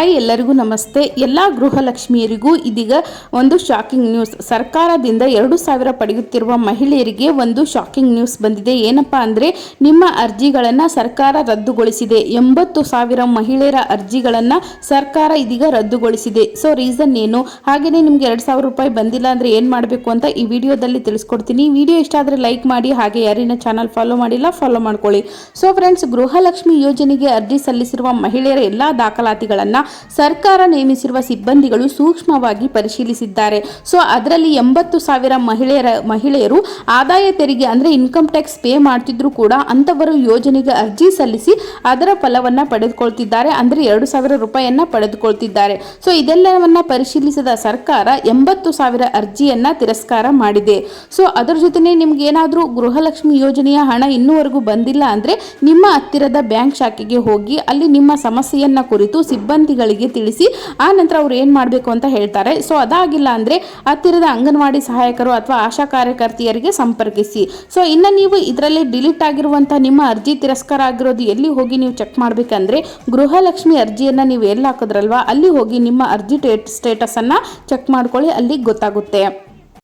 Hi ಎಲ್ಲರಿಗೂ ನಮಸ್ತೆ. ಎಲ್ಲ ಗೃಹಲಕ್ಷ್ಮಿಯರಿಗೂ ಇದೀಗ ಒಂದು ಶಾಕಿಂಗ್ ನ್ಯೂಸ್ ಸರ್ಕಾರದಿಂದ ಎರಡು ಸಾವಿರ ಪಡೆಯುತ್ತಿರುವ ಮಹಿಳೆಯರಿಗೆ ಒಂದು ಶಾಕಿಂಗ್ ನ್ಯೂಸ್ ಬಂದಿದೆ. ಏನಪ್ಪಾ ಅಂದರೆ, ನಿಮ್ಮ ಅರ್ಜಿಗಳನ್ನು ಸರ್ಕಾರ ರದ್ದುಗೊಳಿಸಿದೆ. ಎಂಬತ್ತು ಸಾವಿರ ಮಹಿಳೆಯರ ಅರ್ಜಿಗಳನ್ನು ಸರ್ಕಾರ ಇದೀಗ ರದ್ದುಗೊಳಿಸಿದೆ. ಸೊ ರೀಸನ್ ಏನು? ಹಾಗೆಯೇ ನಿಮಗೆ ಎರಡು ಸಾವಿರ ರೂಪಾಯಿ ಬಂದಿಲ್ಲ ಅಂದರೆ ಏನು ಮಾಡಬೇಕು ಅಂತ ಈ ವಿಡಿಯೋದಲ್ಲಿ ತಿಳಿಸ್ಕೊಡ್ತೀನಿ. ವಿಡಿಯೋ ಇಷ್ಟ ಆದರೆ ಲೈಕ್ ಮಾಡಿ, ಹಾಗೆ ಯಾರಿನ ಚಾನಲ್ ಫಾಲೋ ಮಾಡಿಲ್ಲ ಫಾಲೋ ಮಾಡ್ಕೊಳ್ಳಿ. ಸೊ ಫ್ರೆಂಡ್ಸ್ ಗೃಹಲಕ್ಷ್ಮಿ ಯೋಜನೆಗೆ ಅರ್ಜಿ ಸಲ್ಲಿಸಿರುವ ಮಹಿಳೆಯರ ಎಲ್ಲ ದಾಖಲಾತಿಗಳನ್ನ ಸರ್ಕಾರ ನೇಮಿಸಿರುವ ಸಿಬ್ಬಂದಿಗಳು ಸೂಕ್ಷ್ಮವಾಗಿ ಪರಿಶೀಲಿಸಿದ್ದಾರೆ. ಸೊ, ಅದರಲ್ಲಿ ಎಂಬತ್ತು ಸಾವಿರ ಮಹಿಳೆಯರ, ಮಹಿಳೆಯರು ಆದಾಯ ತೆರಿಗೆ ಅಂದರೆ ಇನ್ಕಮ್ ಟ್ಯಾಕ್ಸ್ ಪೇ ಮಾಡ್ತಿದ್ರು ಕೂಡ ಅಂಥವರು ಯೋಜನೆಗೆ ಅರ್ಜಿ ಸಲ್ಲಿಸಿ ಅದರ ಫಲವನ್ನು ಪಡೆದುಕೊಳ್ತಿದ್ದಾರೆ. ಅಂದರೆ ಎರಡು ಸಾವಿರ ರೂಪಾಯಿಯನ್ನು ಪಡೆದುಕೊಳ್ತಿದ್ದಾರೆ. ಸೊ, ಇದೆಲ್ಲವನ್ನ ಪರಿಶೀಲಿಸಿದ ಸರ್ಕಾರ ಎಂಬತ್ತು ಸಾವಿರ ಅರ್ಜಿಯನ್ನು ತಿರಸ್ಕಾರ ಮಾಡಿದೆ. ಸೊ, ಅದರ ಜೊತೆನೆ ನಿಮ್ಗೆ ಏನಾದರೂ ಗೃಹಲಕ್ಷ್ಮಿ ಯೋಜನೆಯ ಹಣ ಇನ್ನೂವರೆಗೂ ಬಂದಿಲ್ಲ ಅಂದರೆ ನಿಮ್ಮ ಹತ್ತಿರದ ಬ್ಯಾಂಕ್ ಶಾಖೆಗೆ ಹೋಗಿ ಅಲ್ಲಿ ನಿಮ್ಮ ಸಮಸ್ಯೆಯನ್ನು ಕುರಿತು ಸಿಬ್ಬಂದಿಗಳಿಗೆ ತಿಳಿಸಿ, ಆ ನಂತರ ಅವ್ರು ಏನು ಮಾಡಬೇಕು ಅಂತ ಹೇಳ್ತಾರೆ. ಸೊ ಅದಾಗಿಲ್ಲ ಅಂದ್ರೆ ಹತ್ತಿರದ ಅಂಗನವಾಡಿ ಸಹಾಯಕರು ಅಥವಾ ಆಶಾ ಕಾರ್ಯಕರ್ತೆಯರಿಗೆ ಸಂಪರ್ಕಿಸಿ. ಸೊ ಇನ್ನು ನೀವು ಇದರಲ್ಲಿ ಡಿಲೀಟ್ ಆಗಿರುವಂಥ ನಿಮ್ಮ ಅರ್ಜಿ ತಿರಸ್ಕಾರ ಆಗಿರೋದು ಎಲ್ಲಿ ಹೋಗಿ ನೀವು ಚೆಕ್ ಮಾಡಬೇಕಂದ್ರೆ, ಗೃಹಲಕ್ಷ್ಮಿ ಅರ್ಜಿಯನ್ನು ನೀವು ಎಲ್ಲಿ ಹಾಕಿದ್ರಲ್ವಾ, ಅಲ್ಲಿ ಹೋಗಿ ನಿಮ್ಮ ಅರ್ಜಿ ಸ್ಟೇಟಸ್ ಅನ್ನ ಚೆಕ್ ಮಾಡ್ಕೊಳ್ಳಿ, ಅಲ್ಲಿ ಗೊತ್ತಾಗುತ್ತೆ.